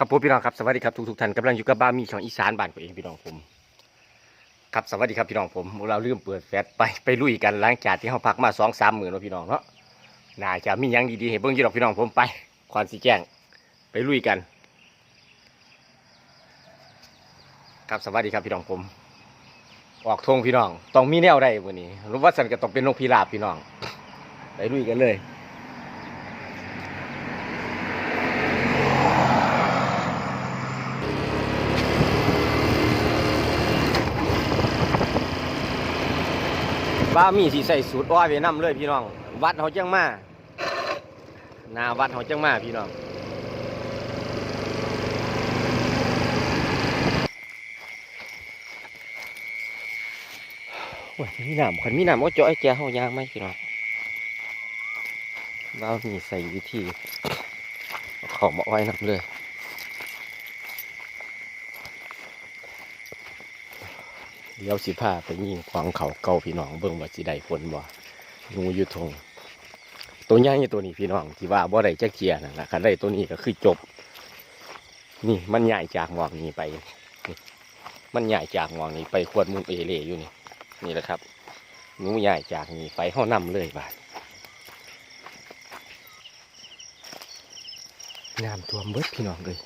ครับผมพี่น้องครับสวัสดีครับทุกทุกท่านกำลังอยู่กับบ้านมีช่องอีสานบ้านผมเองพี่น้องผมครับสวัสดีครับพี่น้องผมเราลืมเปิดแฟลชไปไปลุยกันหลังจากที่เราพักมาสองสามหมื่นแล้วพี่น้องเนาะน่าจะมียังดีๆให้เบิ่งยู่ดอกพี่น้องผมไปควันสีแจ้งไปลุยกัน ครับสวัสดีครับพี่น้องผม ออกทงพี่น้องต้องมีแนวได้วันนี้รู้ว่าสันก็ต้องเป็นนกพิราบพี่น้อง ไปลุยกันเลย บ้ามีสีใส่สูตรอ้อยไปน้ำเลยพี่น้อง วัดเขาจังมาหนาวัดเขาจังมาพี่น้องโอ้ยมีน้ำขันมีน้ำว่าเจาะไอ้แจเฮายางไหมพี่น้องเรามีใส่วิธีเอาขอมาไว้น้ำเลย เดี๋ยวสิพาไปยิงควางเขาเก่าพี่น้องเบิ่งว่าสิได้ผลบ่งูยู่ทงตัวใหญ่ตัวนี้พี่น้องที่ว่าบ่ได้จักเจียนั่นล่ะคันได้ตัวนี้ก็คือจบ นี่มันใหญ่จากหมองนี้ไปนี่มันใหญ่จากหมองนี้ไปขวดมุมเอเล่อยู่นี่ นี่แหละครับงูใหญ่จากนี้ไปห้อนำเลยบาดน้ำท่วมเบิดพี่น้องเลย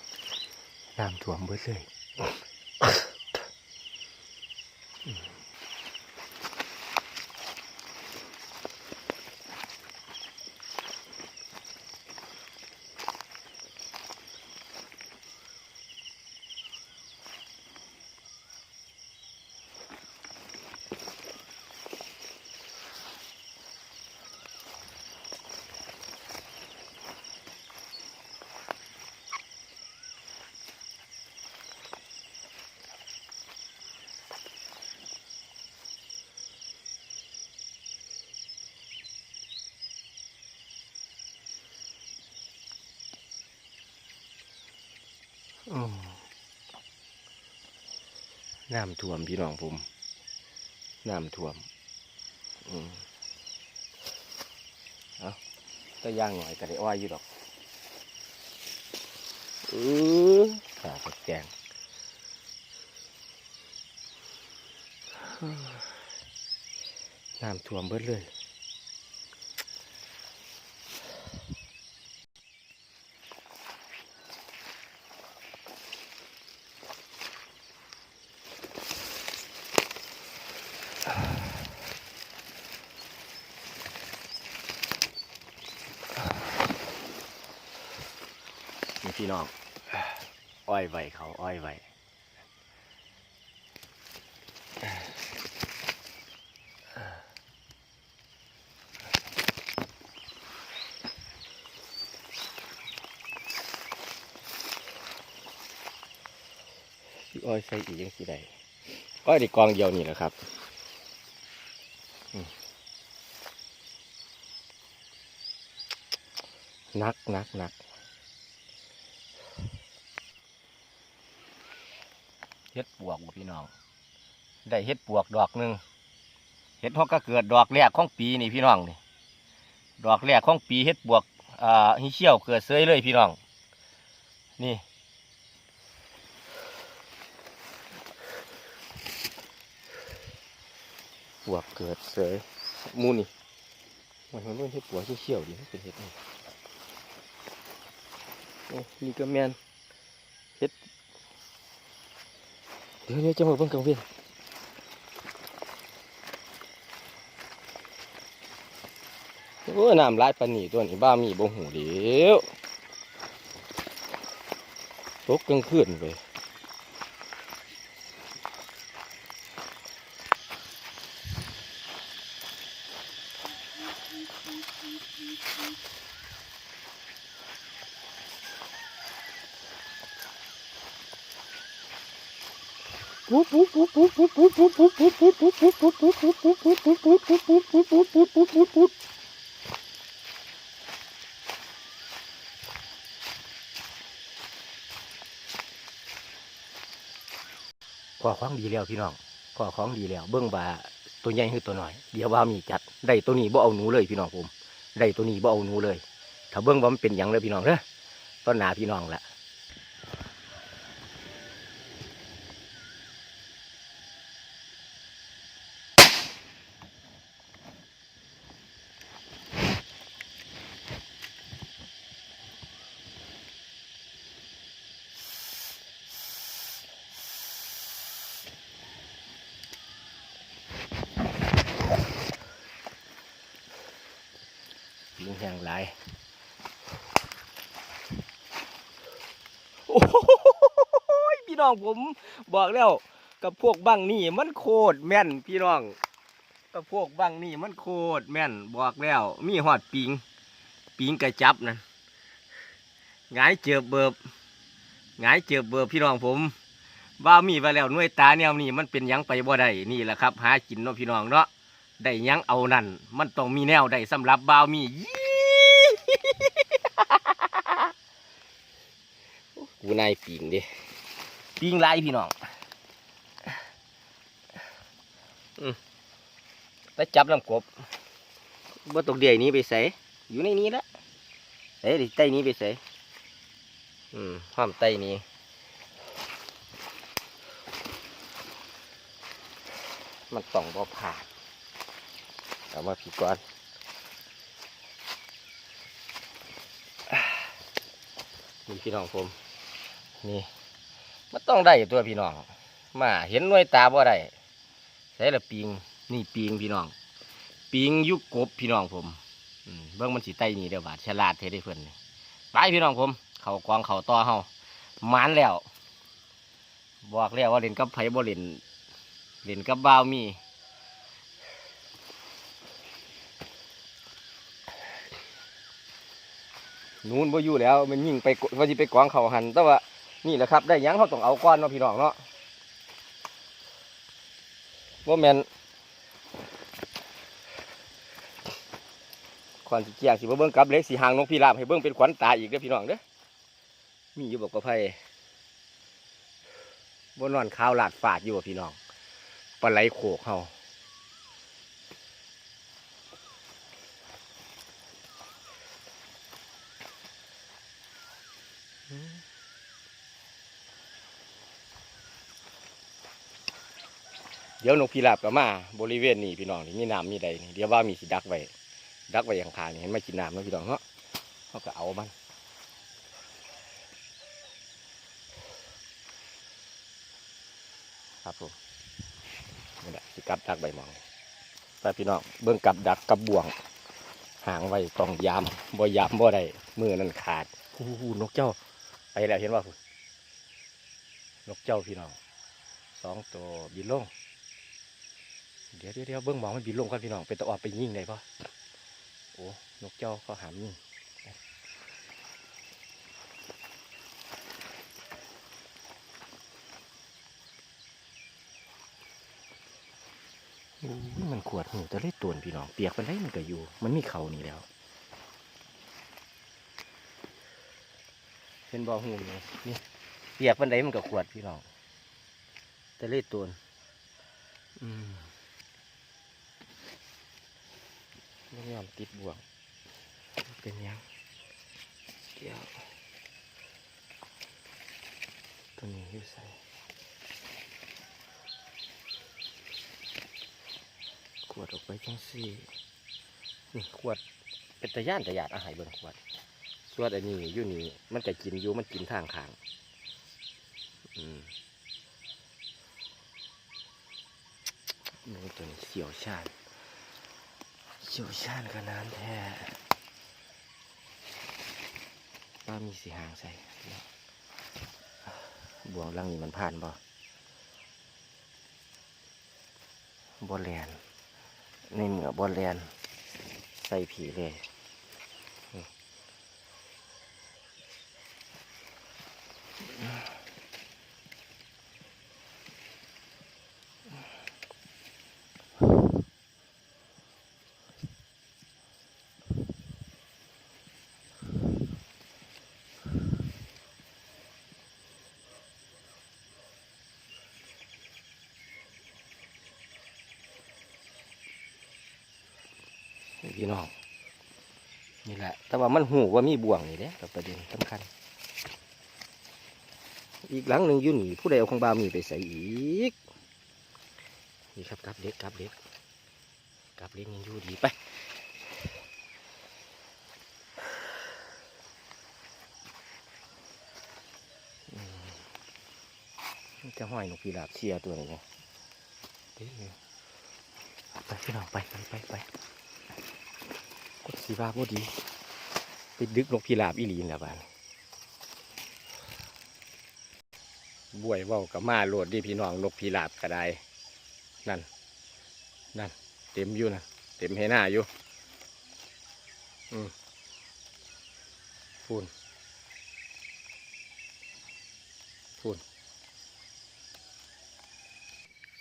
น้ำท่วมเบิดเลย อืม น้ำท่วมพี่น้องผมน้ำท่วมอืมเอาก็ย่างหน่อยกระได้อ้อยอยู่ดอกเออขาตะแกงน้ำท่วมเบิดเลย พี่น้อง อ้อยไว้เขาอ้อยไว้อ้อยใส่อีกยังสิได้อ้อยในกองเดียวนี่แหละครับนักนักนัก เฮ็ดปวกบ่พี่น้อง ได้เฮ็ดปวกดอกหนึ่งเฮ็ดฮอกก็เกิดดอกแรกของปีนี่พี่น้องนี่ ดอกแรกของปีเฮ็ดปวกอ่าฮิเชี่ยวเกิดเซยเลยพี่น้อง นี่ปวกเกิดเสยมูนี่มันมันเฮ็ดปวกเชี่ยวดิมันเป็นเฮ็ดนี่นี่ก็แมนเดี๋ ยวเดี๋ยวจะมาเบิ่งกังเวียนโอ้น้ำลายปานนีตัวนี้บ้ามีบ่หูเดียวตกกลางคืนไป พอของดีแล้วพี่น้องพอของดีแล้วเบิ้องบ่าตัวใหญ่คือตัวน้อย เดี๋ยวว่ามีจัดได้ตัวนี้บ่เอาหนูเลยพี่น้องผมได้ตัวนี้บ่เอาหนูเลย ถ้าเบิ้องว่ามันเป็นหยังเลยพี่น้องเด้อต้นหนาพี่น้องละ แห้งหลายโอ้โหพี่น้องผมบอกแล้วกับพวกบังนี่มันโคตรแม่นพี่น้องกับพวกบังนี่มันโคตรแม่นบอกแล้ว มีหอดปิงปิงกระจับนั่นงายเจอบเบิบงายเจอบเบิบพี่น้องผมว่ามีไปแล้วหน่วยตาแนวนี้มันเป็นยังไปบ่ได้นี่แหละครับ หากินเนาะพี่น้องเนาะได้ยังเอานั่น มันต้องมีแนวได้สำหรับบ่าวมียี่ กูนายปิงเดิปิงหลายพี่น้องไปจับลำกบบ่ตกเดียนี้ไปใส่อยู่ในนี้ละเอ้ยใต้นี้ไปใส่อืมห้อมใต้นี้มันต้องบ่ผ่านเอามาพี่ก่อนอ่านี่พี่น้องผม นี่มันต้องได้ตัวพี่น้อง มาเห็นหน่วยตาบ่ได้ใส่ละปิงนี่ปิงพี่น้อง ปิงยุกกบพี่น้องผมเบิ่งมันสิไตนี่เด้อบาดฉลาดเท่ได้เพิ่นนี่ไปพี่น้องผม เขากวางเขาต่อเฮามานแล้ว บอกแล้วว่าเล่นกับไผบ่เล่นเล่นกับบ่าวมีนู่นบ่อยู่แล้วมันยิ่งไปว่าสิไปกวางเขาหันแต่ว่า นี่แหละครับ ได้ยังเขาต้องเอาก้อนเนาะพี่น้องเนาะว่าแมนขวัญสิเกียงสิบ่เบิ่งกับเล็กสีหางนกพิราบให้เบิ่งเป็นขวัญตาอีกเด้อพี่น้องเด้อมีอยู่บอกประไพบ่นอนข้าวหลาดฝาดอยู่พี่น้องปลาไหลโขกเฮา เดี๋ยวนกพิราบก็มาบริเวณนี้พี่น้องนี่มีน้ำมีใดนี่เดี๋ยวว่ามีสิดักไว้ดักไว้อย่างคานี่เห็นไมกินน้ำนะพี่น้องเนาะเขาก็เอามันครับผมนี่แหละสิกับดักใบมองไปพี่น้องเบื้องกับดักกับบ่วงหางไว้ต้องยามบ่ยามบ่ได้มือนั่นขาดหูหูนกเจ้า ไปแล้วเห็นว่าพุ่นนกเจ้าพี่น้องสองตัวบินลง เดี๋ยวเดี๋ยวเบิ้งหมองมันบินลงก่อนพี่น้องเป็นตะออดไปยิงได้ปะโอ้นกเจ้าเขาหามยิงมันขวดหูแต่เล็ดตวนพี่น้องเปียกไปได้มันก็อยู่ มันมีเขานี่แล้ว เห็นบอหูนี่นี่เปียกปันไดมันก็ขวดพี่น้องแต่เล็ดตวอืม ไม่ยอมติดบ่วง เป็นยังเดี๋ยวตัวนี้อยู่ใส่ขวดออกไปจังสี่นี่ขวดเป็นตะย่านตะหยาดอาหารเบิ่งขวดขวดอันนี้อยู่นี่มันก็กินอยู่มันกินทางขางอืมนี่ตัวนี้เสียวชาญ เชี่ยวชานขนาดแท้ป้ามีสีหางใส่บ่วงลังนี้มันผ่านบ่บ่แลนในเหมือบ่แลนใส่ผีเลย พี่น้องนี่แหละ แต่ว่ามันหูว่ามีบ่วงนี่เด้กับประเด็นสำคัญ อีกหลังหนึ่งยู่นีผู้ใดเอาของบาวมีไปใส่อีก นี่ครับกับเล็กกับเล็กกับเล็กยังอยู่ดีไปจะห้อยนกพีราบเชียตัวนี้ไงไปพี่น้องไปไปไปไป สีฟ้าพอดีไปดึกนกพิราบอีหลีนแล้วบ้านบวยเว้ากับมาโหลดดิพี่น้องนกพิราบก็ได้ นั่น นั่น เต็มอยู่นะเต็มให้หน้าอยู่อืมพูนพูน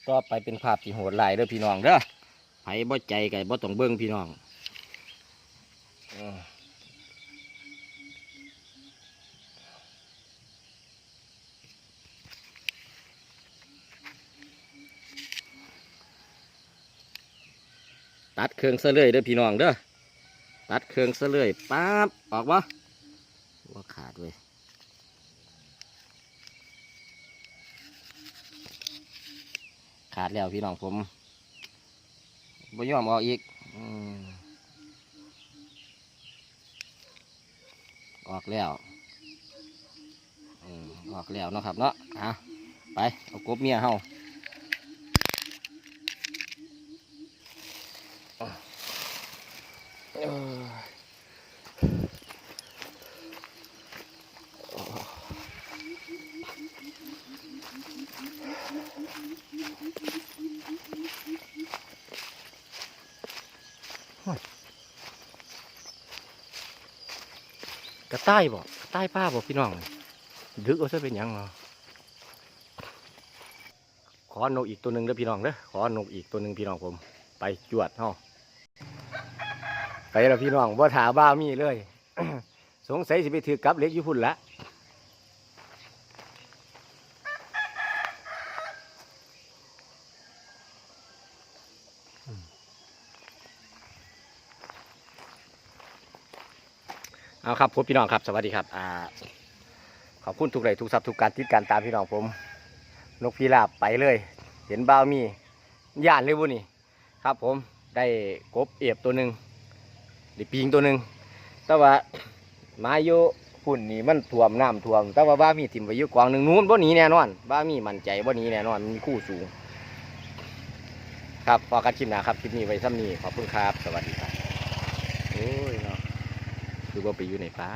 ต่อไปเป็นภาพที่โหดหลายเด้อพี่น้องเด้อไผบ่ใจไก่บ่ต้องเบิ่งพี่น้อง ตัดเครื่องเสลยเด้อพี่น้องเด้อตัดเครื่องเสลยปั๊บออกวะว่าขาดเว้ยขาดแล้วพี่น้องผมบ่ยอมออกอีก อืม ออกแล้วออกแล้วนะครับเนาะอะไปเอากบเมียเฮาเออ กระต่ายบอกระต่ายป้าบอกพี่น้องดึกเอาซะเป็นยังเนาะขอนกอีกตัวหนึ่งเด้อพี่น้องเด้อขอนกอีกตัวหนึ่งพี่น้องผม ไปจวดเฮาไปแล้วพี่น้องว่าถาบ้ามีเลย สงสัยสิไปถือกับเล็กอยู่พุ่นละ เอาครับผมพี่น้องครับสวัสดีครับอ่าขอบคุณทุกไลทุกซับทุกการติดการตามพี่น้องผม นกพิราบไปเลย เห็นบ้าวมีย่านเลยบุนี่ครับผมได้กบเอฟตัวหนึ่งได้ปิงตัวหนึ่งแต่ว่ามาอยู่ฝุ่นนี่มันท่วมน้ำท่วม แต่ว่าบ้ามีถิ่มไปยู่กวางหนึ่งนู้นบ่หนีแน่นอนบ้ามีมั่นใจบ่หนีแน่นอนมีคู่สูง ครับพอกันคลิปหนะครับคลิปนี้ไว้ซ้ำนี้ขอบคุณครับ สวัสดีครับ คือว่าไปอยู่ในป่า